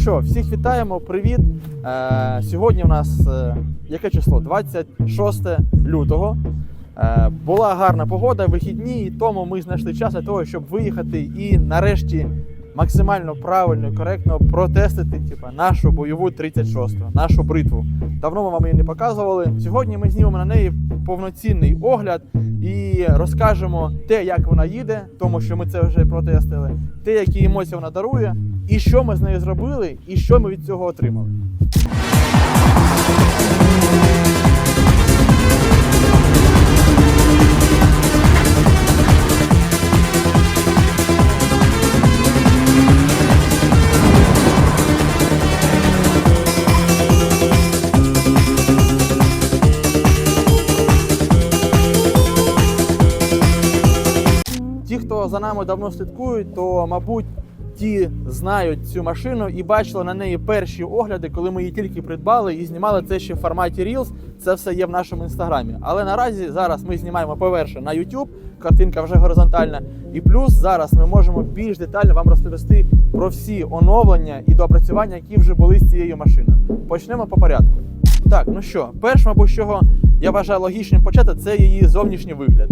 що, всіх вітаємо, привіт. Е, сьогодні у нас е, яке число? 26 лютого. Е, була гарна погода, вихідні, і тому ми знайшли час для того, щоб виїхати і нарешті максимально правильно і коректно протестити типа, нашу бойову 36-ту, нашу бритву. Давно ми вам її не показували. Сьогодні ми знімемо на неї повноцінний огляд і розкажемо те, як вона їде, тому що ми це вже протестили, те, які емоції вона дарує, і що ми з нею зробили, і що ми від цього отримали. За нами давно слідкують, то мабуть ті знають цю машину і бачили на неї перші огляди, коли ми її тільки придбали і знімали це ще в форматі Reels. Це все є в нашому інстаграмі. Але наразі зараз ми знімаємо по-перше на YouTube, картинка вже горизонтальна. І плюс зараз ми можемо більш детально вам розповісти про всі оновлення і доопрацювання, які вже були з цією машиною. Почнемо по порядку. Так, ну що, перш, мабуть, чого я вважаю логічним почати, це її зовнішній вигляд.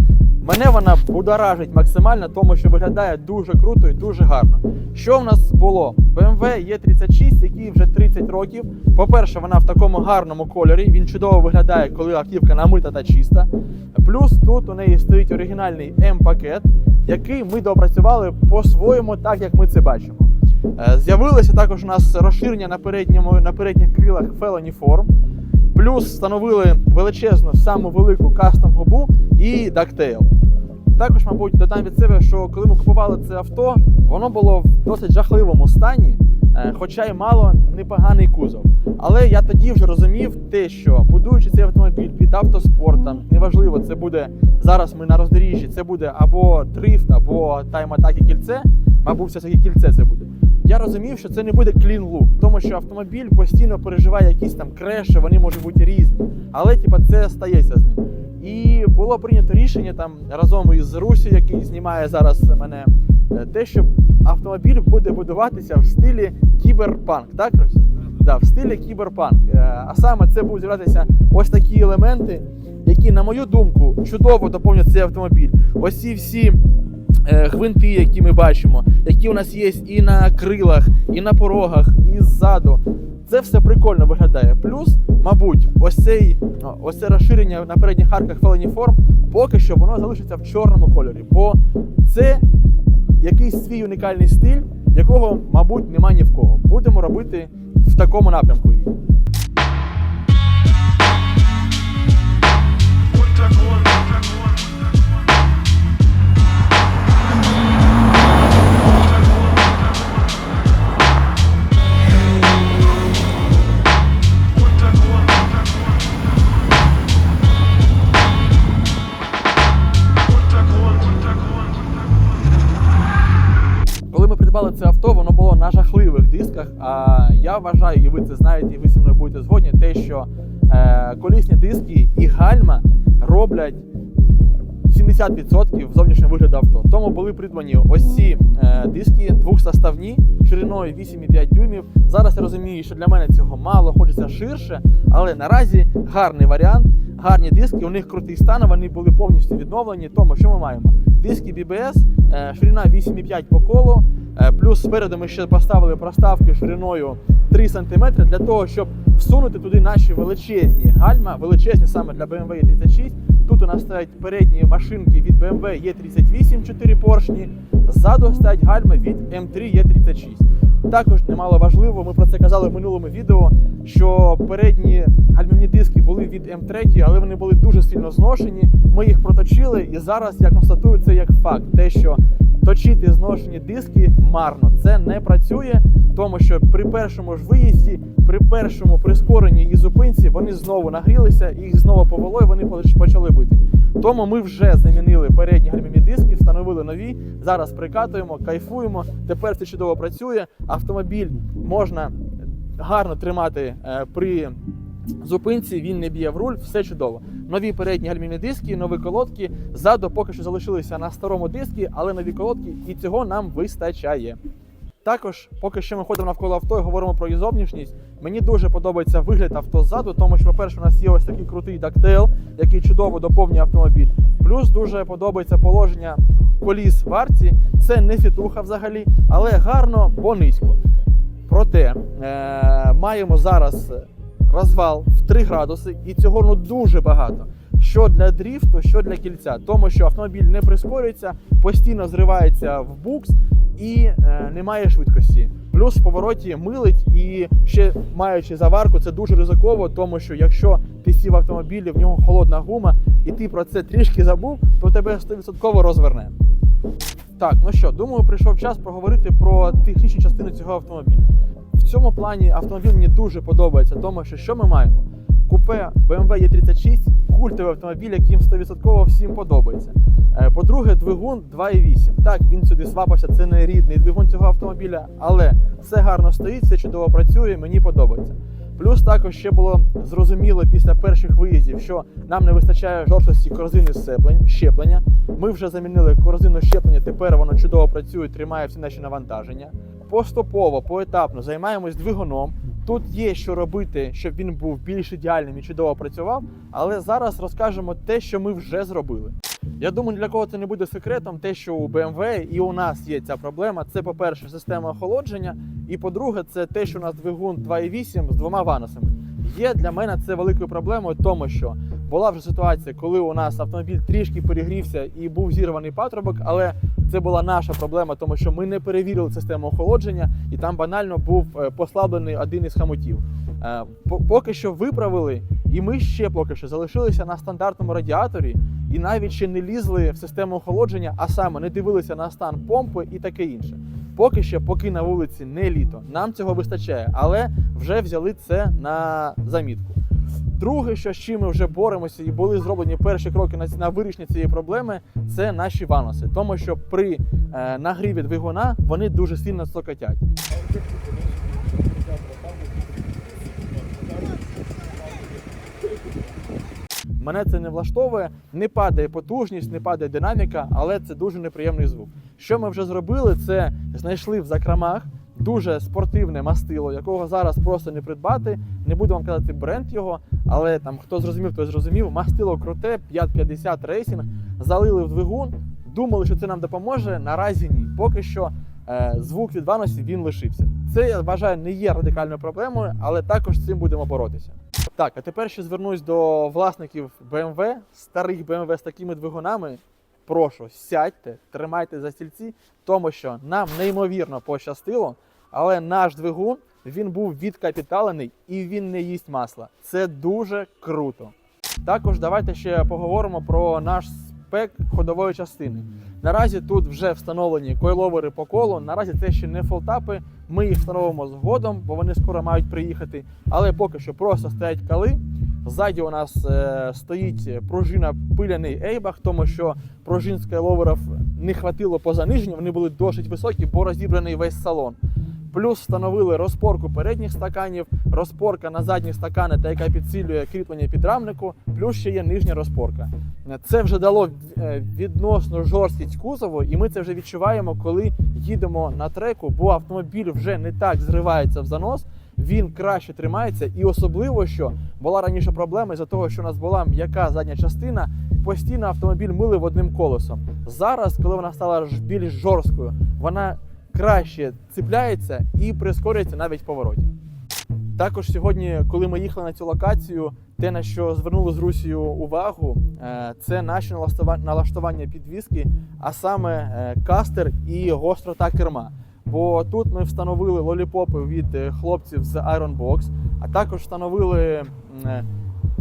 Мене вона будоражить максимально, тому що виглядає дуже круто і дуже гарно. Що в нас було? BMW E36, який вже 30 років. По-перше, вона в такому гарному кольорі. Він чудово виглядає, коли автівка намита та чиста. Плюс тут у неї стоїть оригінальний М-пакет, який ми доопрацювали по-своєму, так як ми це бачимо. Е, З'явилося також у нас розширення на, передньому, на передніх крилах Felony Form. Плюс встановили величезну, саму велику кастом губу і дактейл. Також, мабуть, додам від себе, що коли ми купували це авто, воно було в досить жахливому стані, е, хоча й мало непоганий кузов. Але я тоді вже розумів те, що будуючи цей автомобіль під автоспортом, неважливо, це буде зараз ми на роздоріжжі, це буде або дрифт, або тайм-атаки кільце, мабуть, все таки кільце це буде. Я розумів, що це не буде клін лук, тому що автомобіль постійно переживає якісь там креші, вони можуть бути різні. Але типа це стається з ним. І було прийнято рішення там разом із Русі, який знімає зараз мене, е, те, що автомобіль буде будуватися в стилі кіберпанк, так, Русь? Да, в стилі кіберпанк. Е, А саме це будуть з'являтися ось такі елементи, які, на мою думку, чудово доповнять цей автомобіль. Ось ці всі гвинти, які ми бачимо, які у нас є і на крилах, і на порогах, і ззаду. Це все прикольно виглядає. Плюс, мабуть, ось цей ось це розширення на передніх арках Form, поки що воно залишиться в чорному кольорі. Бо це якийсь свій унікальний стиль, якого, мабуть, нема ні в кого. Будемо робити в такому напрямку дисках. А я вважаю, і ви це знаєте, і ви зі мною будете згодні, те, що е, колісні диски і гальма роблять 70% зовнішнього вигляду авто. Тому були придбані ось ці е, диски двохсоставні шириною 8,5 дюймів. Зараз я розумію, що для мене цього мало, хочеться ширше, але наразі гарний варіант. Гарні диски, у них крутий стан, вони були повністю відновлені. Тому що ми маємо? Диски BBS, е, ширина 8,5 по колу. е, Плюс спереду ми ще поставили проставки шириною 3 см для того, щоб всунути туди наші величезні гальма, величезні саме для BMW E36. Тут у нас стоять передні машинки від BMW E38 4 поршні, ззаду стоять гальма від M3 E36. Також немало важливо, ми про це казали в минулому відео, що передні гальмівні диски були від М3, але вони були дуже сильно зношені. Ми їх проточили, і зараз я констатую це як факт, те, що точити зношені диски марно. Це не працює, тому що при першому ж виїзді, при першому прискоренні і зупинці вони знову нагрілися, їх знову повело, і вони почали бити. Тому ми вже замінили передні гальмівні диски, встановили нові. Зараз прикатуємо, кайфуємо. Тепер це чудово працює. Автомобіль можна гарно тримати е, при зупинці, він не б'є в руль, все чудово. Нові передні гальмівні диски, нові колодки. Ззаду поки що залишилися на старому дискі, але нові колодки, і цього нам вистачає. Також, поки що ми ходимо навколо авто і говоримо про її зовнішність. Мені дуже подобається вигляд авто ззаду, тому що, по-перше, у нас є ось такий крутий дактейл, який чудово доповнює автомобіль. Плюс дуже подобається положення коліс в арці. Це не фітуха взагалі, але гарно, бо низько. Проте е- маємо зараз розвал в 3 градуси, і цього ну дуже багато. Що для дріфту, що для кільця, тому що автомобіль не прискорюється, постійно зривається в букс і е, немає швидкості. Плюс в повороті милить і ще маючи заварку, це дуже ризиково, тому що якщо ти сів в автомобілі, в нього холодна гума, і ти про це трішки забув, то тебе 100% розверне. Так, ну що, думаю, прийшов час поговорити про технічні частини цього автомобіля. В цьому плані автомобіль мені дуже подобається, тому що що ми маємо? Купе BMW E36 культовий автомобіль, яким 100% всім подобається. Е, По-друге, двигун 2.8. Так, він сюди свапався, це не рідний двигун цього автомобіля, але все гарно стоїть, все чудово працює, мені подобається. Плюс також ще було зрозуміло після перших виїздів, що нам не вистачає жорсткості корзини щеплення. Ми вже замінили корзину щеплення, тепер воно чудово працює, тримає всі наші навантаження. Поступово, поетапно займаємось двигуном. Тут є що робити, щоб він був більш ідеальним і чудово працював. Але зараз розкажемо те, що ми вже зробили. Я думаю, для кого це не буде секретом, те, що у BMW і у нас є ця проблема. Це, по-перше, система охолодження, і по-друге, це те, що у нас двигун 2.8 з двома ванусами. Є для мене це великою проблемою, тому що була вже ситуація, коли у нас автомобіль трішки перегрівся і був зірваний патрубок, але це була наша проблема, тому що ми не перевірили систему охолодження, і там банально був е, послаблений один із хамутів. Е, Поки що виправили, і ми ще поки що залишилися на стандартному радіаторі, і навіть ще не лізли в систему охолодження, а саме не дивилися на стан помпи і таке інше. Поки що, поки на вулиці не літо, нам цього вистачає, але вже взяли це на замітку. Друге, що з чим ми вже боремося, і були зроблені перші кроки на, на вирішення цієї проблеми, це наші ваноси. Тому що при е, нагріві двигуна вони дуже сильно цокотять. Мене це не влаштовує, не падає потужність, не падає динаміка, але це дуже неприємний звук. Що ми вже зробили, це знайшли в закромах дуже спортивне мастило, якого зараз просто не придбати. Не буду вам казати бренд його, але там хто зрозумів, той зрозумів. Мастило круте, 550 рейсінг, залили в двигун. Думали, що це нам допоможе. Наразі ні. Поки що е, звук від ваносів він лишився. Це я вважаю не є радикальною проблемою, але також з цим будемо боротися. Так, а тепер ще звернусь до власників BMW, старих BMW з такими двигунами. Прошу, сядьте, тримайте за стільці, тому що нам неймовірно пощастило, але наш двигун він був відкапіталений і він не їсть масла. Це дуже круто. Також давайте ще поговоримо про наш спек ходової частини. Наразі тут вже встановлені койловери по колу. Наразі це ще не фолтапи. Ми їх встановимо згодом, бо вони скоро мають приїхати. Але поки що просто стоять кали. Ззаді у нас е, стоїть пружина пиляний ейбах, тому що пружин з койловерів не хватило по заниженню, вони були досить високі, бо розібраний весь салон. Плюс встановили розпорку передніх стаканів, розпорка на задні стакани, та яка підсилює кріплення підрамнику, плюс ще є нижня розпорка. Це вже дало е, відносно жорсткість кузову, і ми це вже відчуваємо, коли їдемо на треку, бо автомобіль вже не так зривається в занос, він краще тримається, і особливо, що була раніше проблема із-за того, що у нас була м'яка задня частина, постійно автомобіль милив одним колесом. Зараз, коли вона стала більш жорсткою, вона краще цепляється і прискорюється навіть в повороті. Також сьогодні, коли ми їхали на цю локацію, те, на що звернули з Русію увагу, е, це наші налаштува- налаштування підвіски, а саме е, кастер і гострота керма. Бо тут ми встановили лоліпопи від е, хлопців з Iron Box, а також встановили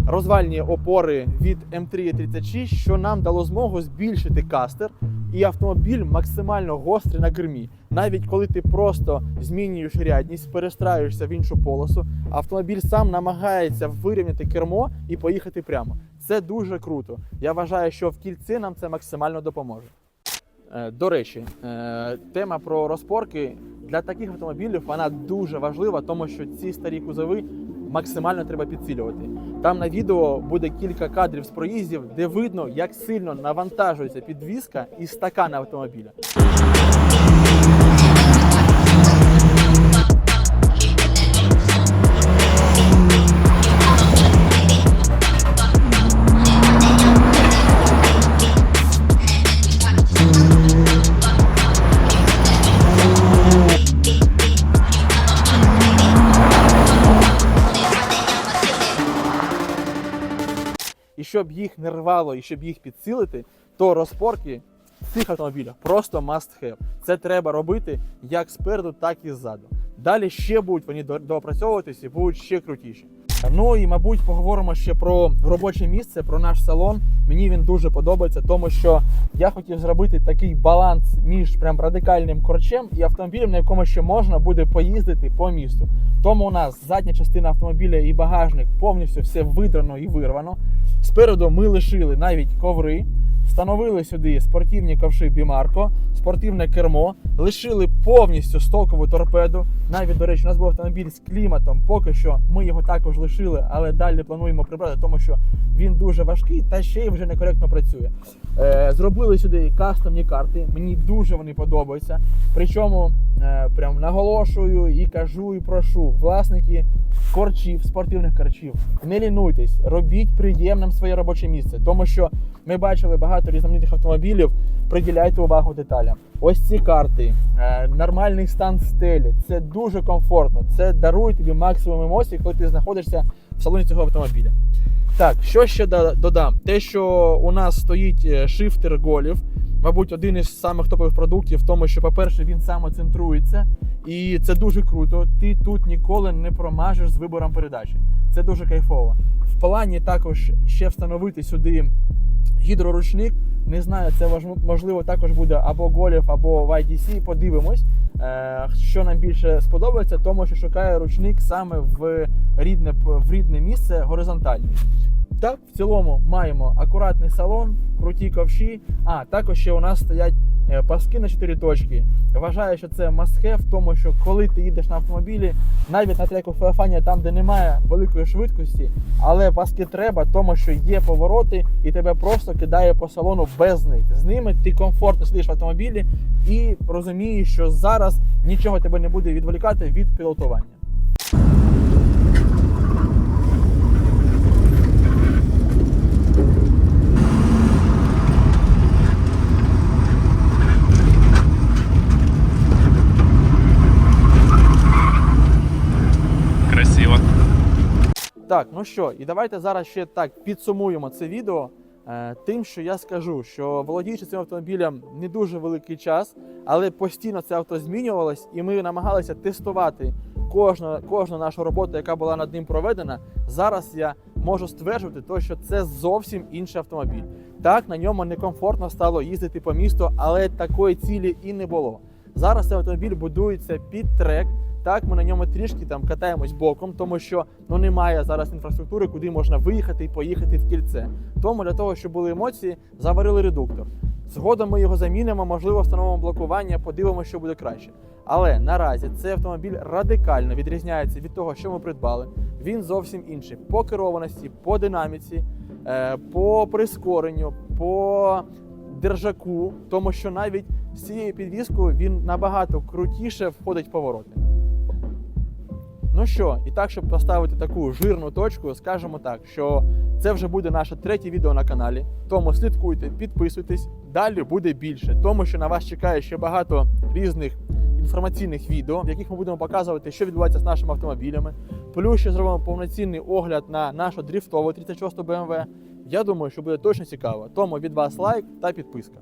розвальні опори від М336, що нам дало змогу збільшити кастер, і автомобіль максимально гострий на кермі. Навіть коли ти просто змінюєш рядність, перестраюєшся в іншу полосу, автомобіль сам намагається вирівняти кермо і поїхати прямо. Це дуже круто. Я вважаю, що в кільці нам це максимально допоможе. Е, До речі, е, тема про розпорки для таких автомобілів вона дуже важлива, тому що ці старі кузови максимально треба підсилювати. Там на відео буде кілька кадрів з проїздів, де видно, як сильно навантажується підвізка і стакан автомобіля. Щоб їх не рвало і щоб їх підсилити, то розпорки в цих автомобілях просто must have. Це треба робити як спереду, так і ззаду. Далі ще будуть вони до- доопрацьовуватися і будуть ще крутіші. Ну і мабуть поговоримо ще про робоче місце, про наш салон. Мені він дуже подобається, тому що я хотів зробити такий баланс між прям радикальним корчем і автомобілем, на якому ще можна буде поїздити по місту. Тому у нас задня частина автомобіля і багажник повністю все видрано і вирвано. Спереду ми лишили навіть коври, встановили сюди спортивні ковши Бімарко, спортивне кермо, лишили повністю стокову торпеду. Навіть, до речі, у нас був автомобіль з кліматом. Поки що ми його також лишили, але далі плануємо прибрати, тому що він дуже важкий та ще й вже некоректно працює. Е, зробили сюди кастомні карти. Мені дуже вони подобаються. Причому е, прям наголошую і кажу, і прошу власники корчів, спортивних корчів, не лінуйтесь, робіть приємним своє робоче місце, тому що ми бачили багато різноманітних автомобілів. Приділяйте увагу деталям. Ось ці карти, е, нормальний стан стелі. Це дуже комфортно. Це дарує тобі максимум емоцій, коли ти знаходишся в салоні цього автомобіля. Так, що ще додам? Те, що у нас стоїть е, шифтер голів, мабуть, один із самих топових продуктів, в тому, що, по-перше, він самоцентрується, і це дуже круто. Ти тут ніколи не промажеш з вибором передачі. Це дуже кайфово. В плані також ще встановити сюди гідроручник. Не знаю, це можливо також буде або голів, або ITC. Подивимось, е, що нам більше сподобається, тому що шукає ручник саме в рідне, в рідне місце горизонтальний. Так, в цілому маємо акуратний салон, круті ковші. А також ще у нас стоять паски на 4 точки. Вважаю, що це must have, тому що коли ти їдеш на автомобілі, навіть на треку Феофанія, там, де немає великої швидкості, але паски треба, тому що є повороти, і тебе просто кидає по салону без них. З ними ти комфортно сидиш в автомобілі і розумієш, що зараз нічого тебе не буде відволікати від пілотування. Так, ну що, і давайте зараз ще так підсумуємо це відео. е, Тим, що я скажу, що володіючи цим автомобілем не дуже великий час, але постійно це авто змінювалось, і ми намагалися тестувати кожну, кожну нашу роботу, яка була над ним проведена. Зараз я можу стверджувати, то, що це зовсім інший автомобіль. Так, на ньому некомфортно стало їздити по місту, але такої цілі і не було. Зараз цей автомобіль будується під трек. Так, ми на ньому трішки там катаємось боком, тому що ну немає зараз інфраструктури, куди можна виїхати і поїхати в кільце. Тому для того, щоб були емоції, заварили редуктор. Згодом ми його замінимо, можливо, встановимо блокування, подивимося, що буде краще. Але наразі цей автомобіль радикально відрізняється від того, що ми придбали. Він зовсім інший по керованості, по динаміці, е, по прискоренню, по держаку, тому що навіть з цією підвіскою він набагато крутіше входить в повороти. Ну що, і так, щоб поставити таку жирну точку, скажемо так, що це вже буде наше третє відео на каналі. Тому слідкуйте, підписуйтесь. Далі буде більше, тому що на вас чекає ще багато різних інформаційних відео, в яких ми будемо показувати, що відбувається з нашими автомобілями. Плюс ще зробимо повноцінний огляд на нашу дріфтову 36 BMW. Я думаю, що буде точно цікаво. Тому від вас лайк та підписка.